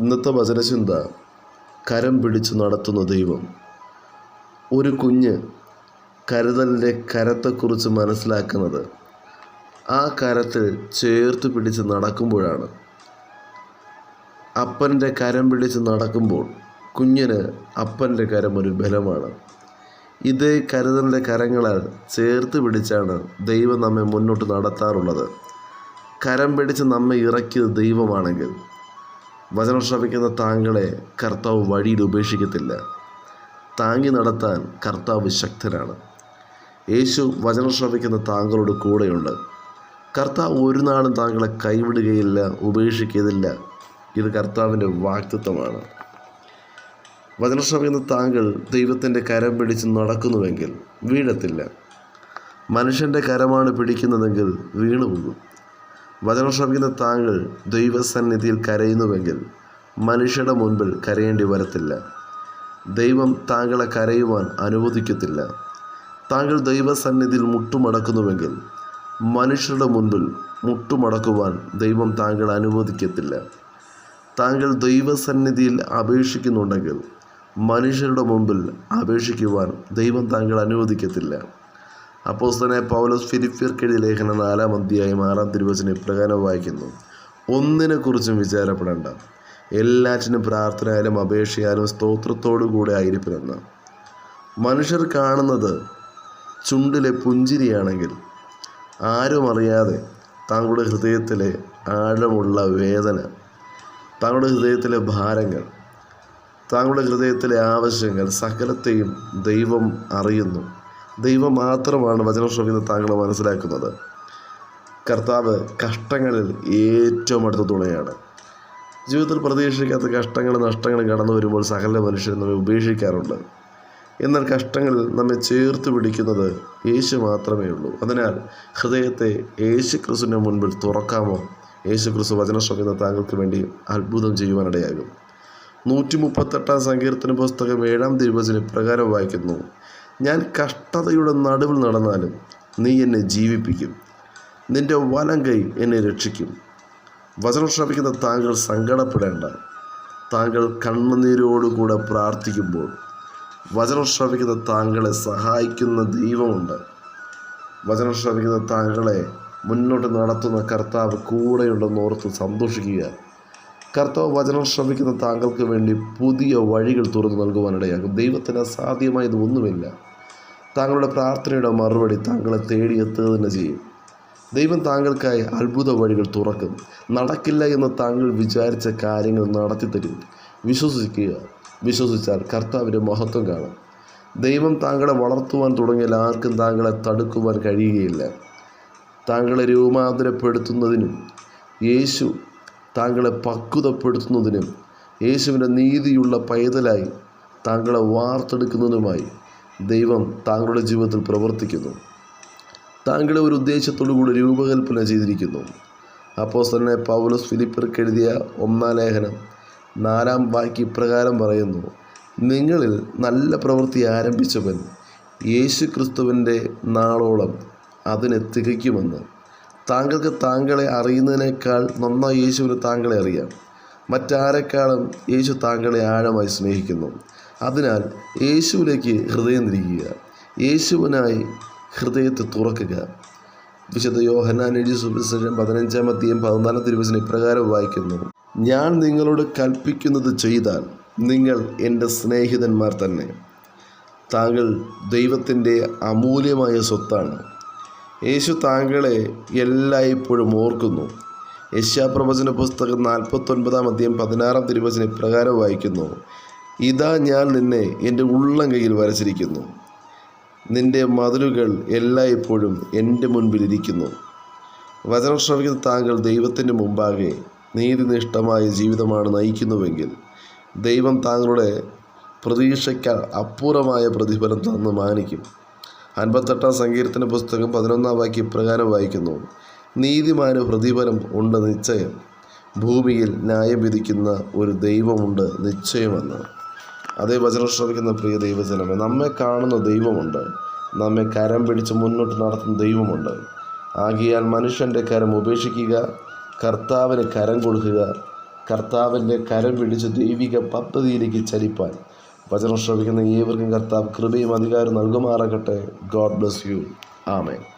ഇന്നത്തെ വചനചിന്ത കരം പിടിച്ച് നടത്തുന്ന ദൈവം. ഒരു കുഞ്ഞ് കരുതലിന്റെ കരത്തെക്കുറിച്ച് മനസ്സിലാക്കുന്നത് ആ കരത്തിൽ ചേർത്ത് പിടിച്ച് നടക്കുമ്പോഴാണ്. അപ്പന്റെ കരം പിടിച്ച് നടക്കുമ്പോൾ കുഞ്ഞിന് അപ്പന്റെ കരം ഒരു ബലമാണ്. ഇതേ കരുതലിന്റെ കരങ്ങളാൽ ചേർത്ത് പിടിച്ചാണ് ദൈവം നമ്മെ മുന്നോട്ട് നടത്താറുള്ളത്. കരം പിടിച്ച് നമ്മെ ഇറക്കിയത് ദൈവമാണെങ്കിൽ വചനം ശ്രമിക്കുന്ന താങ്കളെ കർത്താവ് വഴിയിൽ ഉപേക്ഷിക്കത്തില്ല. താങ്ങി നടത്താൻ കർത്താവ് ശക്തനാണ്. യേശു വചനം ശ്രമിക്കുന്ന താങ്കളോട് കൂടെയുണ്ട്. കർത്താവ് ഒരു നാളും താങ്കളെ കൈവിടുകയില്ല ഉപേക്ഷിക്കുകയില്ല ഇത് കർത്താവിന്റെ വാക്തത്വമാണ്. വചനം ശ്രമിക്കുന്ന താങ്കൾ ദൈവത്തിന്റെ കരം പിടിച്ച് നടക്കുന്നുവെങ്കിൽ വീഴത്തില്ല. മനുഷ്യന്റെ കരമാണ് പിടിക്കുന്നതെങ്കിൽ വീണുപോകും. വചനം ശ്രമിക്കുന്ന താങ്കൾ ദൈവസന്നിധിയിൽ കരയുന്നുവെങ്കിൽ മനുഷ്യരുടെ മുൻപിൽ കരയേണ്ടി വരത്തില്ല. ദൈവം താങ്കളെ കരയുവാൻ അനുവദിക്കത്തില്ല. താങ്കൾ ദൈവസന്നിധിയിൽ മുട്ടുമടക്കുന്നുവെങ്കിൽ മനുഷ്യരുടെ മുൻപിൽ മുട്ടുമടക്കുവാൻ ദൈവം താങ്കളെ അനുവദിക്കത്തില്ല. താങ്കൾ ദൈവസന്നിധിയിൽ അപേക്ഷിക്കുന്നുണ്ടെങ്കിൽ മനുഷ്യരുടെ മുമ്പിൽ അപേക്ഷിക്കുവാൻ ദൈവം താങ്കൾ അനുവദിക്കത്തില്ല. അപ്പോസ്തനെ പൗലോസ് ഫിലിപ്പിയർക്കെഴുതിയ ലേഖനം നാലാം അധ്യായം ആറാം തിരുവചന ഇപ്രകാരം വായിക്കുന്നു. ഒന്നിനെക്കുറിച്ചും വിചാരപ്പെടേണ്ട. എല്ലാറ്റിനും പ്രാർത്ഥനയാലും അപേക്ഷയാലും സ്തോത്രത്തോടു കൂടെ ആയിരിക്കുമെന്ന്. മനുഷ്യർ കാണുന്നത് ചുണ്ടിലെ പുഞ്ചിരിയാണെങ്കിൽ ആരും അറിയാതെ താങ്കളുടെ ഹൃദയത്തിലെ ആഴമുള്ള വേദന താങ്കളുടെ ഹൃദയത്തിലെ ഭാരങ്ങൾ താങ്കളുടെ ഹൃദയത്തിലെ ആവശ്യങ്ങൾ സകലത്തെയും ദൈവം അറിയുന്നു. ദൈവം മാത്രമാണ് വചനം ശ്രമിക്കുന്ന താങ്കൾ മനസ്സിലാക്കുന്നത്. കർത്താവ് കഷ്ടങ്ങളിൽ ഏറ്റവും അടുത്ത തുണയാണ്. ജീവിതത്തിൽ പ്രതീക്ഷിക്കാത്ത കഷ്ടങ്ങളും നഷ്ടങ്ങളും കടന്നു വരുമ്പോൾ സകല മനുഷ്യർ നമ്മെ ഉപേക്ഷിക്കാറുണ്ട്. എന്നാൽ കഷ്ടങ്ങളിൽ നമ്മെ ചേർത്ത് പിടിക്കുന്നത് യേശു മാത്രമേ ഉള്ളൂ. അതിനാൽ ഹൃദയത്തെ യേശു ക്രിസ്തുവിന്റെ മുൻപിൽ തുറക്കാമോ? യേശു ക്രിസ്തു വചന ശ്രമിക്കുന്ന താങ്കൾക്ക് വേണ്ടി അത്ഭുതം ചെയ്യുവാനിടയാകും. നൂറ്റി മുപ്പത്തെട്ടാം സങ്കീർത്തന പുസ്തകം ഏഴാം തിരുവചനം പ്രകാരം വായിക്കുന്നു. ഞാൻ കഷ്ടതയുടെ നടുവിൽ നടന്നാലും നീ എന്നെ ജീവിപ്പിക്കും. നിന്റെ വലം കൈ എന്നെ രക്ഷിക്കും. വചനം ശ്രമിക്കുന്ന താങ്കൾ സങ്കടപ്പെടേണ്ട. താങ്കൾ കണ്ണുനീരോടുകൂടെ പ്രാർത്ഥിക്കുമ്പോൾ വചനം ശ്രമിക്കുന്ന താങ്കളെ സഹായിക്കുന്ന ദൈവമുണ്ട്. വചനം ശ്രമിക്കുന്ന താങ്കളെ മുന്നോട്ട് നടത്തുന്ന കർത്താവ് കൂടെയുണ്ടെന്ന് ഓർത്ത് സന്തോഷിക്കുക. കർത്താവ് വചനം ശ്രമിക്കുന്ന താങ്കൾക്ക് വേണ്ടി പുതിയ വഴികൾ തുറന്നു നൽകുവാനിടയാകും. ദൈവത്തിന് അസാധ്യമായത് ഒന്നുമില്ല. താങ്കളുടെ പ്രാർത്ഥനയുടെ മറുപടി താങ്കളെ തേടിയെത്തുക തന്നെ ചെയ്യും. ദൈവം താങ്കൾക്കായി അത്ഭുത വഴികൾ തുറക്കും. നടക്കില്ല എന്ന് താങ്കൾ വിചാരിച്ച കാര്യങ്ങൾ നടത്തിത്തരും വിശ്വസിക്കുക. വിശ്വസിച്ചാൽ കർത്താവിന്റെ മഹത്വം കാണും. ദൈവം താങ്കളെ വളർത്തുവാൻ തുടങ്ങിയാൽ ആർക്കും താങ്കളെ തടുക്കുവാൻ കഴിയുകയില്ല. താങ്കളെ രൂപാന്തരപ്പെടുത്തുന്നതിനും യേശു താങ്കളെ പക്വതപ്പെടുത്തുന്നതിനും യേശുവിന്റെ നീതിയുള്ള പൈതലായി താങ്കളെ വാർത്തെടുക്കുന്നതിനുമായി ദൈവം താങ്കളുടെ ജീവിതത്തിൽ പ്രവർത്തിക്കുന്നു. താങ്കളെ ഒരു ഉദ്ദേശത്തോടു കൂടി രൂപകൽപ്പന ചെയ്തിരിക്കുന്നു. അപ്പോൾ തന്നെ പൗലോസ് ഫിലിപ്പർക്ക് എഴുതിയ ഒന്നാം ലേഖനം നാലാം വാക്യ ഇപ്രകാരം പറയുന്നു നിങ്ങളിൽ നല്ല പ്രവൃത്തി ആരംഭിച്ചവൻ യേശു ക്രിസ്തുവിന്റെ നാളോളം അതിനെ തികയ്ക്കുമെന്ന്. താങ്കൾക്ക് താങ്കളെ അറിയുന്നതിനേക്കാൾ നന്നായി യേശുവിന് താങ്കളെ അറിയാം. മറ്റാരെക്കാളും യേശു താങ്കളെ ആഴമായി സ്നേഹിക്കുന്നു. അതിനാൽ യേശുവിലേക്ക് ഹൃദയം തിരിക്കുക. യേശുവിനായി ഹൃദയത്തെ തുറക്കുക. വിശുദ്ധ യോഹന്നാൻ എഴുതി സുവിശേഷം പതിനഞ്ചാം അധ്യയം പതിനാലാം തിരുവചനം ഇപ്രകാരം വായിക്കുന്നു. ഞാൻ നിങ്ങളോട് കൽപ്പിക്കുന്നത് ചെയ്താൽ നിങ്ങൾ എന്റെ സ്നേഹിതന്മാർ തന്നെ. താങ്കൾ ദൈവത്തിന്റെ അമൂല്യമായ സ്വത്താണ്. യേശു താങ്കളെ എല്ലായ്പ്പോഴും ഓർക്കുന്നു. യശ്യാപ്രവചന പുസ്തകം നാൽപ്പത്തൊൻപതാം അധ്യയം പതിനാറാം തിരുവചന ഇപ്രകാരം വായിക്കുന്നു. ഇതാ ഞാൻ നിന്നെ എന്റെ ഉള്ളം കയ്യിൽ വരച്ചിരിക്കുന്നു. നിന്റെ മതിലുകൾ എല്ലായ്പ്പോഴും എന്റെ മുൻപിലിരിക്കുന്നു. വചനം ശ്രമിക്കുന്ന താങ്കൾ ദൈവത്തിന്റെ മുമ്പാകെ നീതിനിഷ്ഠമായ ജീവിതമാണ് നയിക്കുന്നുവെങ്കിൽ ദൈവം താങ്കളുടെ പ്രതീക്ഷയ്ക്ക് അപ്പൂർവമായ പ്രതിഫലം തന്ന് മാനിക്കും. അൻപത്തെട്ടാം സങ്കീർത്തന പുസ്തകം പതിനൊന്നാം വാക്യം ഇപ്രകാരം വായിക്കുന്നു. നീതിമാന് പ്രതിഫലം ഉണ്ട് നിശ്ചയം. ഭൂമിയിൽ ന്യായം വിധിക്കുന്ന ഒരു ദൈവമുണ്ട് നിശ്ചയമെന്ന്. അതേ വചനം ശ്രമിക്കുന്ന പ്രിയ ദൈവജനമേ നമ്മെ കാണുന്ന ദൈവമുണ്ട്. നമ്മെ കരം പിടിച്ച് മുന്നോട്ട് നടത്തുന്ന ദൈവമുണ്ട്. ആകിയാൽ മനുഷ്യന്റെ കരം ഉപേക്ഷിക്കുക കർത്താവിന് കരം കൊടുക്കുക കർത്താവിന്റെ കരം പിടിച്ച് ദൈവിക പദ്ധതിയിലേക്ക് ചലിപ്പാൻ വചനം ശ്രവിക്കുന്ന ഏവർക്കും കർത്താവ് കൃപയും അധികാരം നൽകുമാറാകട്ടെ. God bless you amen.